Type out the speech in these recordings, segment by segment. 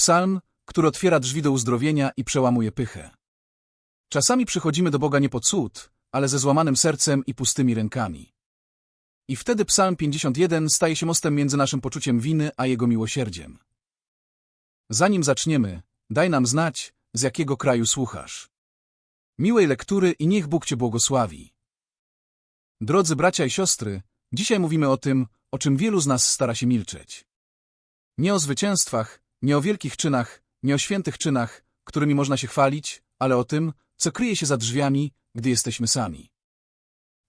Psalm, który otwiera drzwi do uzdrowienia i przełamuje pychę. Czasami przychodzimy do Boga nie po cud, ale ze złamanym sercem i pustymi rękami. I wtedy Psalm 51 staje się mostem między naszym poczuciem winy a Jego miłosierdziem. Zanim zaczniemy, daj nam znać, z jakiego kraju słuchasz. Miłej lektury i niech Bóg Cię błogosławi. Drodzy bracia i siostry, dzisiaj mówimy o tym, o czym wielu z nas stara się milczeć. Nie o zwycięstwach, nie o wielkich czynach, nie o świętych czynach, którymi można się chwalić, ale o tym, co kryje się za drzwiami, gdy jesteśmy sami.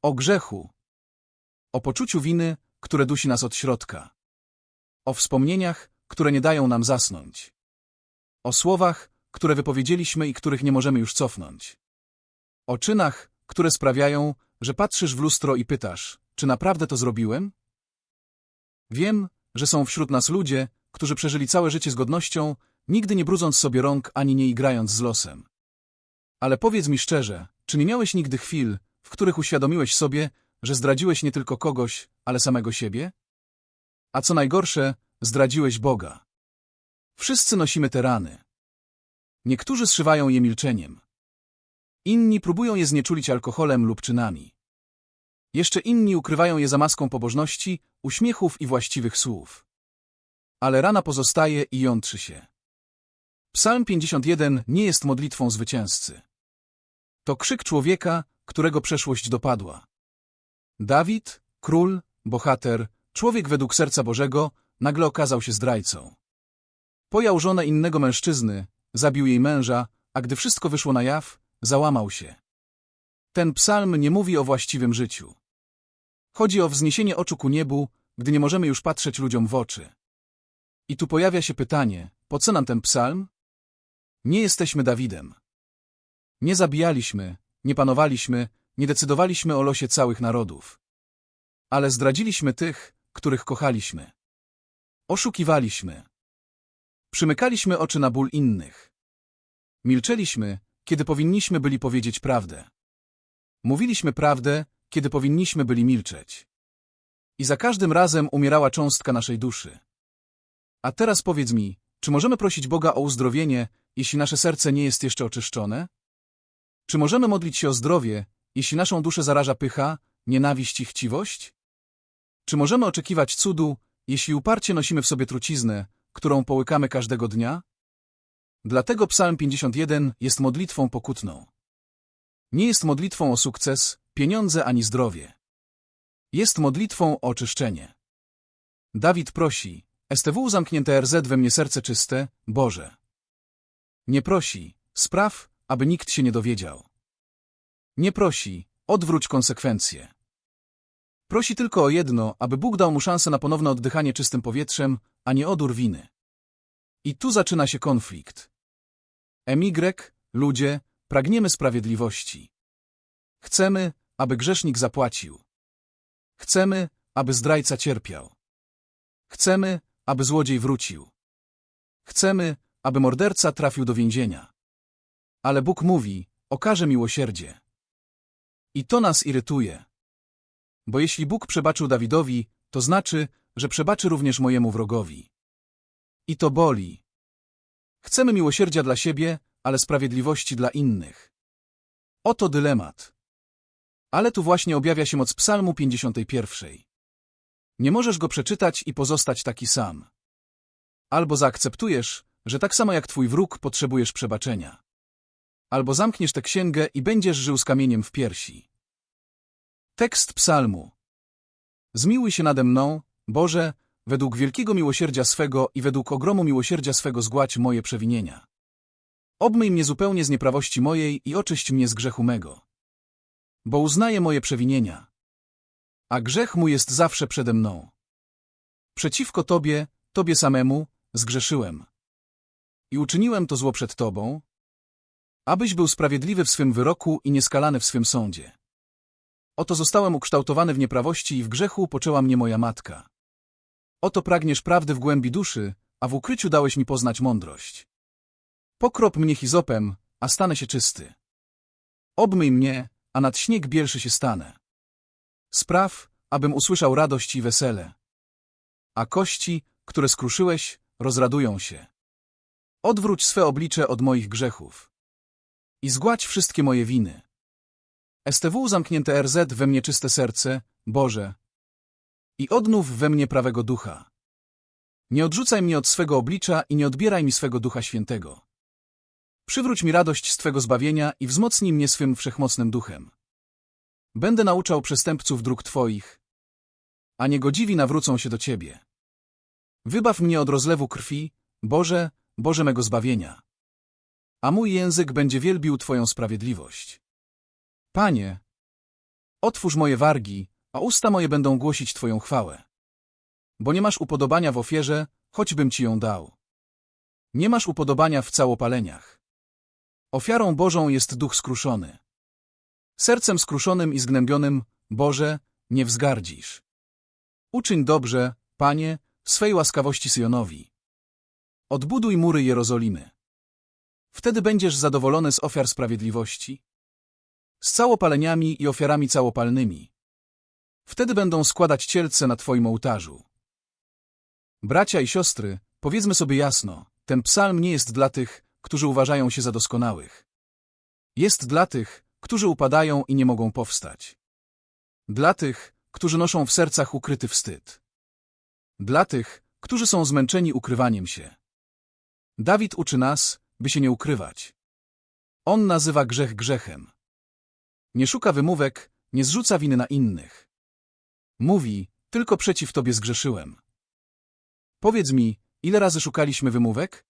O grzechu. O poczuciu winy, które dusi nas od środka. O wspomnieniach, które nie dają nam zasnąć. O słowach, które wypowiedzieliśmy i których nie możemy już cofnąć. O czynach, które sprawiają, że patrzysz w lustro i pytasz, czy naprawdę to zrobiłem? Wiem, że są wśród nas ludzie, którzy przeżyli całe życie z godnością, nigdy nie brudząc sobie rąk ani nie igrając z losem. Ale powiedz mi szczerze, czy nie miałeś nigdy chwil, w których uświadomiłeś sobie, że zdradziłeś nie tylko kogoś, ale samego siebie? A co najgorsze, zdradziłeś Boga. Wszyscy nosimy te rany. Niektórzy zszywają je milczeniem. Inni próbują je znieczulić alkoholem lub czynami. Jeszcze inni ukrywają je za maską pobożności, uśmiechów i właściwych słów. Ale rana pozostaje i jątrzy się. Psalm 51 nie jest modlitwą zwycięzcy. To krzyk człowieka, którego przeszłość dopadła. Dawid, król, bohater, człowiek według serca Bożego, nagle okazał się zdrajcą. Pojął żonę innego mężczyzny, zabił jej męża, a gdy wszystko wyszło na jaw, załamał się. Ten psalm nie mówi o właściwym życiu. Chodzi o wzniesienie oczu ku niebu, gdy nie możemy już patrzeć ludziom w oczy. I tu pojawia się pytanie, po co nam ten psalm? Nie jesteśmy Dawidem. Nie zabijaliśmy, nie panowaliśmy, nie decydowaliśmy o losie całych narodów. Ale zdradziliśmy tych, których kochaliśmy. Oszukiwaliśmy. Przymykaliśmy oczy na ból innych. Milczeliśmy, kiedy powinniśmy byli powiedzieć prawdę. Mówiliśmy prawdę, kiedy powinniśmy byli milczeć. I za każdym razem umierała cząstka naszej duszy. A teraz powiedz mi, czy możemy prosić Boga o uzdrowienie, jeśli nasze serce nie jest jeszcze oczyszczone? Czy możemy modlić się o zdrowie, jeśli naszą duszę zaraża pycha, nienawiść i chciwość? Czy możemy oczekiwać cudu, jeśli uparcie nosimy w sobie truciznę, którą połykamy każdego dnia? Dlatego Psalm 51 jest modlitwą pokutną. Nie jest modlitwą o sukces, pieniądze ani zdrowie. Jest modlitwą o oczyszczenie. Dawid prosi, STW zamknięte RZ we mnie serce czyste, Boże. Nie prosi, spraw, aby nikt się nie dowiedział. Nie prosi, odwróć konsekwencje. Prosi tylko o jedno, aby Bóg dał mu szansę na ponowne oddychanie czystym powietrzem, a nie odór winy. I tu zaczyna się konflikt. MY, ludzie, pragniemy sprawiedliwości. Chcemy, aby grzesznik zapłacił. Chcemy, aby zdrajca cierpiał. Chcemy, aby złodziej wrócił. Chcemy, aby morderca trafił do więzienia. Ale Bóg mówi, okaże miłosierdzie. I to nas irytuje. Bo jeśli Bóg przebaczył Dawidowi, to znaczy, że przebaczy również mojemu wrogowi. I to boli. Chcemy miłosierdzia dla siebie, ale sprawiedliwości dla innych. Oto dylemat. Ale tu właśnie objawia się moc psalmu 51. Nie możesz go przeczytać i pozostać taki sam. Albo zaakceptujesz, że tak samo jak twój wróg potrzebujesz przebaczenia. Albo zamkniesz tę księgę i będziesz żył z kamieniem w piersi. Tekst psalmu. Zmiłuj się nade mną, Boże, według wielkiego miłosierdzia swego i według ogromu miłosierdzia swego zgładź moje przewinienia. Obmyj mnie zupełnie z nieprawości mojej i oczyść mnie z grzechu mego. Bo uznaję moje przewinienia. A grzech mój jest zawsze przede mną. Przeciwko Tobie, Tobie samemu, zgrzeszyłem. I uczyniłem to zło przed Tobą, abyś był sprawiedliwy w swym wyroku i nieskalany w swym sądzie. Oto zostałem ukształtowany w nieprawości i w grzechu poczęła mnie moja matka. Oto pragniesz prawdy w głębi duszy, a w ukryciu dałeś mi poznać mądrość. Pokrop mnie hizopem, a stanę się czysty. Obmyj mnie, a nad śnieg bielszy się stanę. Spraw, abym usłyszał radość i wesele. A kości, które skruszyłeś, rozradują się. Odwróć swe oblicze od moich grzechów. I zgładź wszystkie moje winy. STW zamknięte RZ we mnie czyste serce, Boże. I odnów we mnie prawego ducha. Nie odrzucaj mnie od swego oblicza i nie odbieraj mi swego Ducha Świętego. Przywróć mi radość z Twego zbawienia i wzmocnij mnie swym wszechmocnym duchem. Będę nauczał przestępców dróg Twoich, a niegodziwi nawrócą się do Ciebie. Wybaw mnie od rozlewu krwi, Boże, Boże mego zbawienia. A mój język będzie wielbił Twoją sprawiedliwość. Panie, otwórz moje wargi, a usta moje będą głosić Twoją chwałę. Bo nie masz upodobania w ofierze, choćbym Ci ją dał. Nie masz upodobania w całopaleniach. Ofiarą Bożą jest duch skruszony. Sercem skruszonym i zgnębionym, Boże, nie wzgardzisz. Uczyń dobrze, Panie, swej łaskawości Syjonowi. Odbuduj mury Jerozolimy. Wtedy będziesz zadowolony z ofiar sprawiedliwości, z całopaleniami i ofiarami całopalnymi. Wtedy będą składać cielce na Twoim ołtarzu. Bracia i siostry, powiedzmy sobie jasno, ten psalm nie jest dla tych, którzy uważają się za doskonałych. Jest dla tych, którzy upadają i nie mogą powstać. Dla tych, którzy noszą w sercach ukryty wstyd. Dla tych, którzy są zmęczeni ukrywaniem się. Dawid uczy nas, by się nie ukrywać. On nazywa grzech grzechem. Nie szuka wymówek, nie zrzuca winy na innych. Mówi, tylko przeciw Tobie zgrzeszyłem. Powiedz mi, ile razy szukaliśmy wymówek?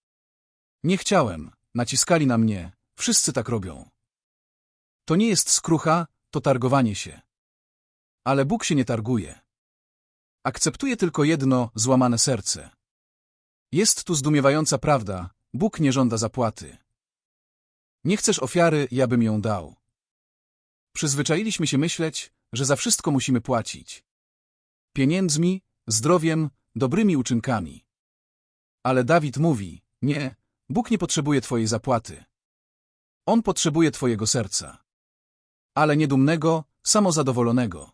Nie chciałem, naciskali na mnie, wszyscy tak robią. To nie jest skrucha, to targowanie się. Ale Bóg się nie targuje. Akceptuje tylko jedno, złamane serce. Jest tu zdumiewająca prawda, Bóg nie żąda zapłaty. Nie chcesz ofiary, ja bym ją dał. Przyzwyczailiśmy się myśleć, że za wszystko musimy płacić. Pieniędzmi, zdrowiem, dobrymi uczynkami. Ale Dawid mówi, nie, Bóg nie potrzebuje twojej zapłaty. On potrzebuje twojego serca. Ale nie dumnego, samozadowolonego.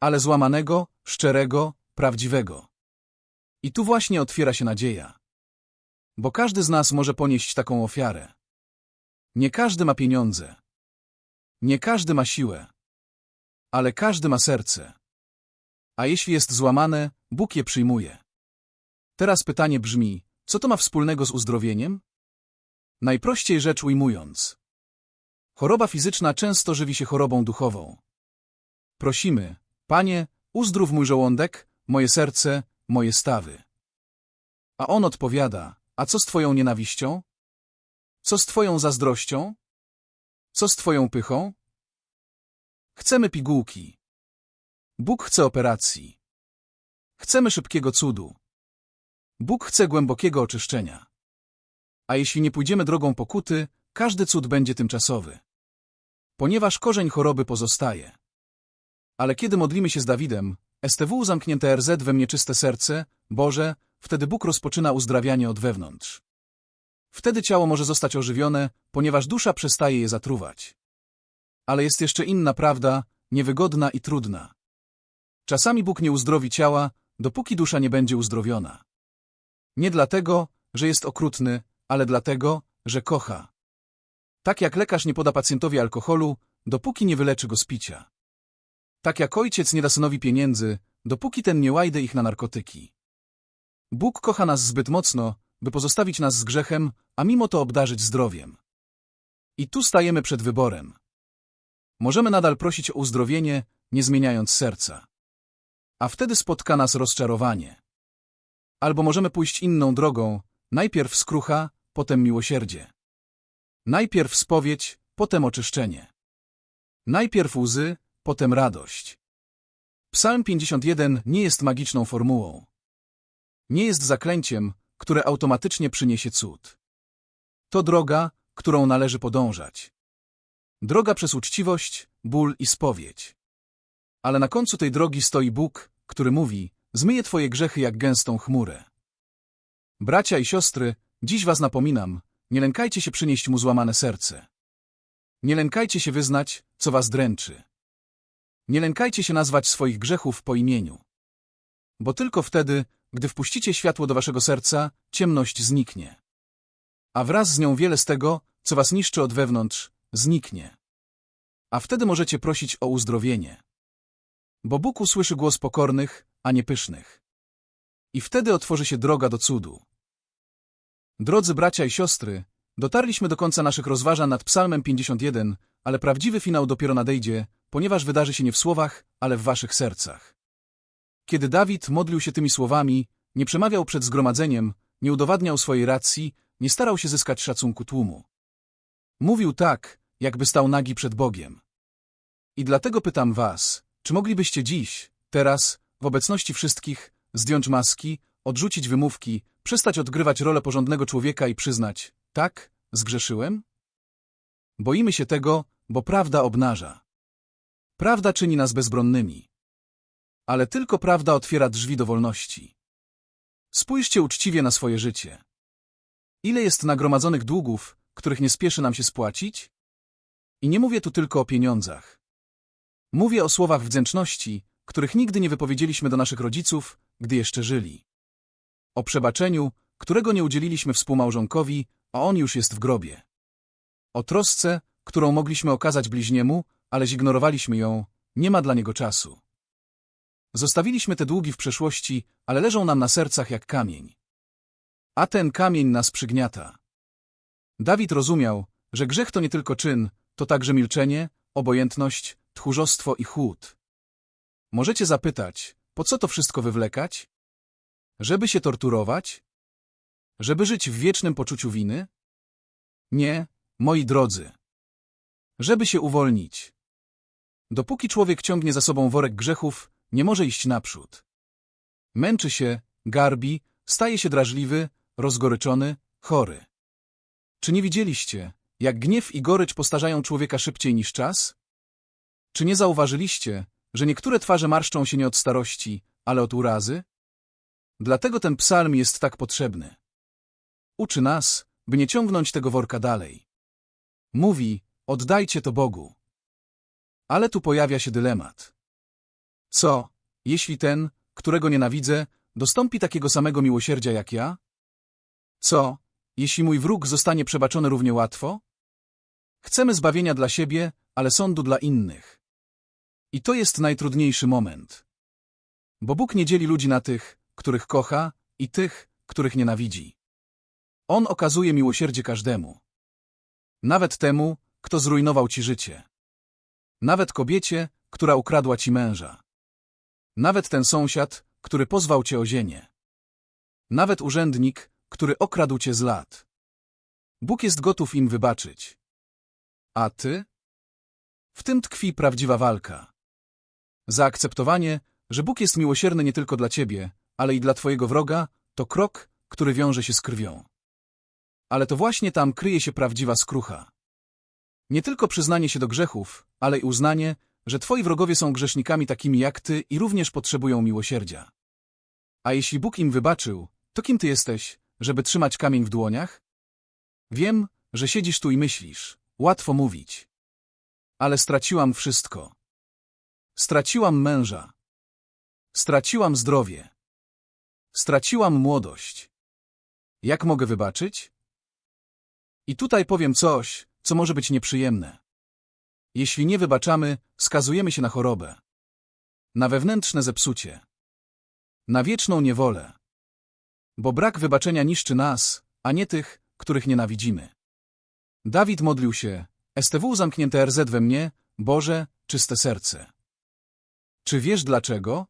Ale złamanego, szczerego, prawdziwego. I tu właśnie otwiera się nadzieja. Bo każdy z nas może ponieść taką ofiarę. Nie każdy ma pieniądze. Nie każdy ma siłę. Ale każdy ma serce. A jeśli jest złamane, Bóg je przyjmuje. Teraz pytanie brzmi, co to ma wspólnego z uzdrowieniem? Najprościej rzecz ujmując. Choroba fizyczna często żywi się chorobą duchową. Prosimy, Panie, uzdrów mój żołądek, moje serce, moje stawy. A on odpowiada, a co z Twoją nienawiścią? Co z Twoją zazdrością? Co z Twoją pychą? Chcemy pigułki. Bóg chce operacji. Chcemy szybkiego cudu. Bóg chce głębokiego oczyszczenia. A jeśli nie pójdziemy drogą pokuty, każdy cud będzie tymczasowy. Ponieważ korzeń choroby pozostaje. Ale kiedy modlimy się z Dawidem, STW zamknięte RZ we mnie czyste serce, Boże, wtedy Bóg rozpoczyna uzdrawianie od wewnątrz. Wtedy ciało może zostać ożywione, ponieważ dusza przestaje je zatruwać. Ale jest jeszcze inna prawda, niewygodna i trudna. Czasami Bóg nie uzdrowi ciała, dopóki dusza nie będzie uzdrowiona. Nie dlatego, że jest okrutny, ale dlatego, że kocha. Tak jak lekarz nie poda pacjentowi alkoholu, dopóki nie wyleczy go z picia. Tak jak ojciec nie da synowi pieniędzy, dopóki ten nie łajde ich na narkotyki. Bóg kocha nas zbyt mocno, by pozostawić nas z grzechem, a mimo to obdarzyć zdrowiem. I tu stajemy przed wyborem. Możemy nadal prosić o uzdrowienie, nie zmieniając serca. A wtedy spotka nas rozczarowanie. Albo możemy pójść inną drogą, najpierw skrucha, potem miłosierdzie. Najpierw spowiedź, potem oczyszczenie. Najpierw łzy, potem radość. Psalm 51 nie jest magiczną formułą. Nie jest zaklęciem, które automatycznie przyniesie cud. To droga, którą należy podążać. Droga przez uczciwość, ból i spowiedź. Ale na końcu tej drogi stoi Bóg, który mówi, zmyję twoje grzechy jak gęstą chmurę. Bracia i siostry, dziś was napominam, nie lękajcie się przynieść mu złamane serce. Nie lękajcie się wyznać, co was dręczy. Nie lękajcie się nazwać swoich grzechów po imieniu. Bo tylko wtedy, gdy wpuścicie światło do waszego serca, ciemność zniknie. a wraz z nią wiele z tego, co was niszczy od wewnątrz, zniknie. A wtedy możecie prosić o uzdrowienie. Bo Bóg usłyszy głos pokornych, a nie pysznych. I wtedy otworzy się droga do cudu. Drodzy bracia i siostry, dotarliśmy do końca naszych rozważań nad Psalmem 51, ale prawdziwy finał dopiero nadejdzie, ponieważ wydarzy się nie w słowach, ale w waszych sercach. Kiedy Dawid modlił się tymi słowami, nie przemawiał przed zgromadzeniem, nie udowadniał swojej racji, nie starał się zyskać szacunku tłumu. Mówił tak, jakby stał nagi przed Bogiem. I dlatego pytam was, czy moglibyście dziś, teraz, w obecności wszystkich, zdjąć maski, odrzucić wymówki, przestać odgrywać rolę porządnego człowieka i przyznać, tak, zgrzeszyłem? Boimy się tego, bo prawda obnaża. Prawda czyni nas bezbronnymi. Ale tylko prawda otwiera drzwi do wolności. Spójrzcie uczciwie na swoje życie. Ile jest nagromadzonych długów, których nie spieszy nam się spłacić? I nie mówię tu tylko o pieniądzach. Mówię o słowach wdzięczności, których nigdy nie wypowiedzieliśmy do naszych rodziców, gdy jeszcze żyli. O przebaczeniu, którego nie udzieliliśmy współmałżonkowi, a on już jest w grobie. O trosce, którą mogliśmy okazać bliźniemu, ale zignorowaliśmy ją, nie ma dla niego czasu. Zostawiliśmy te długi w przeszłości, ale leżą nam na sercach jak kamień. A ten kamień nas przygniata. Dawid rozumiał, że grzech to nie tylko czyn, to także milczenie, obojętność, tchórzostwo i chłód. Możecie zapytać, po co to wszystko wywlekać? Żeby się torturować? Żeby żyć w wiecznym poczuciu winy? Nie, moi drodzy. Żeby się uwolnić. Dopóki człowiek ciągnie za sobą worek grzechów, nie może iść naprzód. Męczy się, garbi, staje się drażliwy, rozgoryczony, chory. Czy nie widzieliście, jak gniew i gorycz postarzają człowieka szybciej niż czas? Czy nie zauważyliście, że niektóre twarze marszczą się nie od starości, ale od urazy? Dlatego ten psalm jest tak potrzebny. Uczy nas, by nie ciągnąć tego worka dalej. Mówi, oddajcie to Bogu. Ale tu pojawia się dylemat. Co, jeśli ten, którego nienawidzę, dostąpi takiego samego miłosierdzia jak ja? Co, jeśli mój wróg zostanie przebaczony równie łatwo? Chcemy zbawienia dla siebie, ale sądu dla innych. I to jest najtrudniejszy moment. Bo Bóg nie dzieli ludzi na tych, których kocha, i tych, których nienawidzi. On okazuje miłosierdzie każdemu. Nawet temu, kto zrujnował ci życie. Nawet kobiecie, która ukradła ci męża. Nawet ten sąsiad, który pozwał cię o ziemię. Nawet urzędnik, który okradł cię z lat. Bóg jest gotów im wybaczyć. A ty? W tym tkwi prawdziwa walka. Zaakceptowanie, że Bóg jest miłosierny nie tylko dla ciebie, ale i dla twojego wroga, to krok, który wiąże się z krwią. Ale to właśnie tam kryje się prawdziwa skrucha. Nie tylko przyznanie się do grzechów, ale i uznanie, że twoi wrogowie są grzesznikami takimi jak ty i również potrzebują miłosierdzia. A jeśli Bóg im wybaczył, to kim ty jesteś, żeby trzymać kamień w dłoniach? Wiem, że siedzisz tu i myślisz, łatwo mówić. Ale straciłam wszystko. Straciłam męża. Straciłam zdrowie. Straciłam młodość. Jak mogę wybaczyć? I tutaj powiem coś, co może być nieprzyjemne. Jeśli nie wybaczamy, skazujemy się na chorobę. Na wewnętrzne zepsucie. Na wieczną niewolę. Bo brak wybaczenia niszczy nas, a nie tych, których nienawidzimy. Dawid modlił się, STW zamknięte RZ we mnie, Boże, czyste serce. Czy wiesz dlaczego?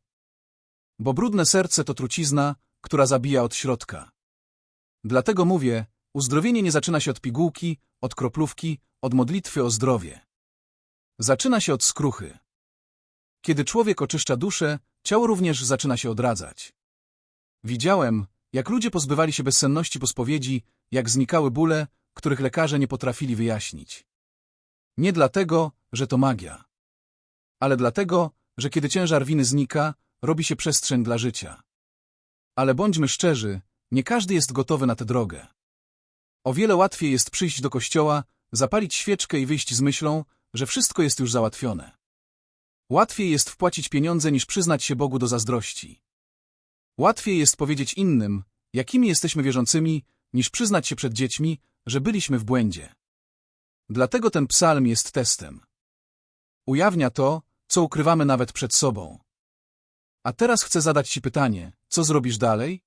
Bo brudne serce to trucizna, która zabija od środka. Dlatego mówię, uzdrowienie nie zaczyna się od pigułki, od kroplówki, od modlitwy o zdrowie. Zaczyna się od skruchy. Kiedy człowiek oczyszcza duszę, ciało również zaczyna się odradzać. Widziałem, jak ludzie pozbywali się bezsenności po spowiedzi, jak znikały bóle, których lekarze nie potrafili wyjaśnić. Nie dlatego, że to magia, ale dlatego, że kiedy ciężar winy znika, robi się przestrzeń dla życia. Ale bądźmy szczerzy, nie każdy jest gotowy na tę drogę. O wiele łatwiej jest przyjść do kościoła, zapalić świeczkę i wyjść z myślą, że wszystko jest już załatwione. Łatwiej jest wpłacić pieniądze niż przyznać się Bogu do zazdrości. Łatwiej jest powiedzieć innym, jakimi jesteśmy wierzącymi, niż przyznać się przed dziećmi, że byliśmy w błędzie. Dlatego ten psalm jest testem. Ujawnia to, co ukrywamy nawet przed sobą. A teraz chcę zadać Ci pytanie, co zrobisz dalej?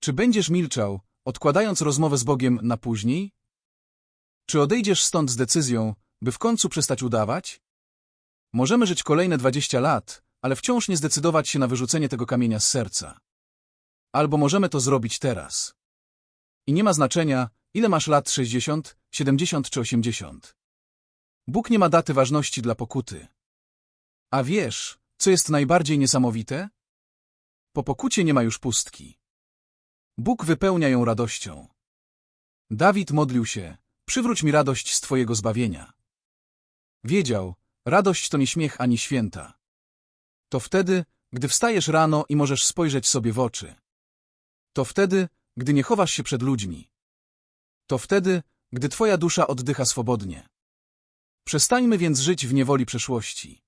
Czy będziesz milczał, odkładając rozmowę z Bogiem na później? Czy odejdziesz stąd z decyzją, by w końcu przestać udawać? Możemy żyć kolejne 20 lat, ale wciąż nie zdecydować się na wyrzucenie tego kamienia z serca. Albo możemy to zrobić teraz. I nie ma znaczenia, ile masz lat 60, 70 czy 80. Bóg nie ma daty ważności dla pokuty. A wiesz, co jest najbardziej niesamowite? Po pokucie nie ma już pustki. Bóg wypełnia ją radością. Dawid modlił się, przywróć mi radość z Twojego zbawienia. Wiedział, radość to nie śmiech ani święta. To wtedy, gdy wstajesz rano i możesz spojrzeć sobie w oczy. To wtedy, gdy nie chowasz się przed ludźmi. To wtedy, gdy Twoja dusza oddycha swobodnie. Przestańmy więc żyć w niewoli przeszłości.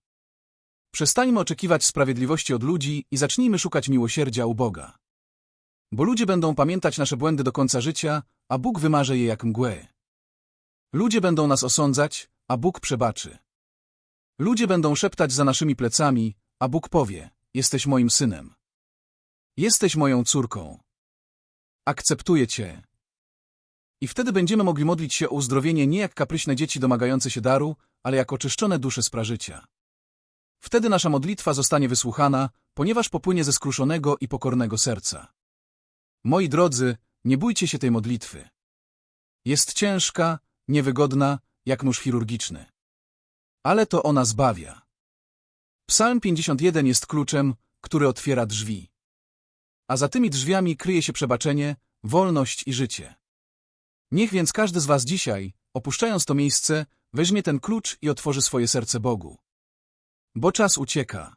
Przestańmy oczekiwać sprawiedliwości od ludzi i zacznijmy szukać miłosierdzia u Boga. Bo ludzie będą pamiętać nasze błędy do końca życia, a Bóg wymarze je jak mgłę. Ludzie będą nas osądzać, a Bóg przebaczy. Ludzie będą szeptać za naszymi plecami, a Bóg powie, jesteś moim synem. Jesteś moją córką. Akceptuję Cię. I wtedy będziemy mogli modlić się o uzdrowienie nie jak kapryśne dzieci domagające się daru, ale jak oczyszczone dusze z prażycia. Wtedy nasza modlitwa zostanie wysłuchana, ponieważ popłynie ze skruszonego i pokornego serca. Moi drodzy, nie bójcie się tej modlitwy. Jest ciężka, niewygodna, jak nóż chirurgiczny. Ale to ona zbawia. Psalm 51 jest kluczem, który otwiera drzwi. A za tymi drzwiami kryje się przebaczenie, wolność i życie. Niech więc każdy z was dzisiaj, opuszczając to miejsce, weźmie ten klucz i otworzy swoje serce Bogu. Bo czas ucieka.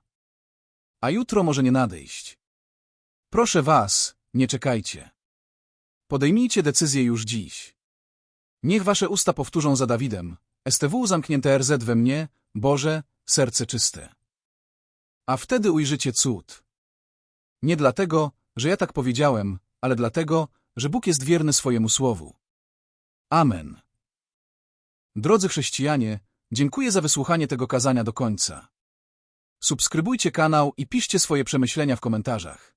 A jutro może nie nadejść. Proszę was, nie czekajcie. Podejmijcie decyzję już dziś. Niech wasze usta powtórzą za Dawidem, STW zamknięte RZ we mnie, Boże, serce czyste. A wtedy ujrzycie cud. Nie dlatego, że ja tak powiedziałem, ale dlatego, że Bóg jest wierny swojemu słowu. Amen. Drodzy chrześcijanie, dziękuję za wysłuchanie tego kazania do końca. Subskrybujcie kanał i piszcie swoje przemyślenia w komentarzach.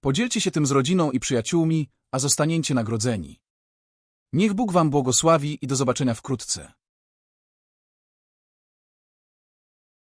Podzielcie się tym z rodziną i przyjaciółmi, a zostaniecie nagrodzeni. Niech Bóg wam błogosławi i do zobaczenia wkrótce.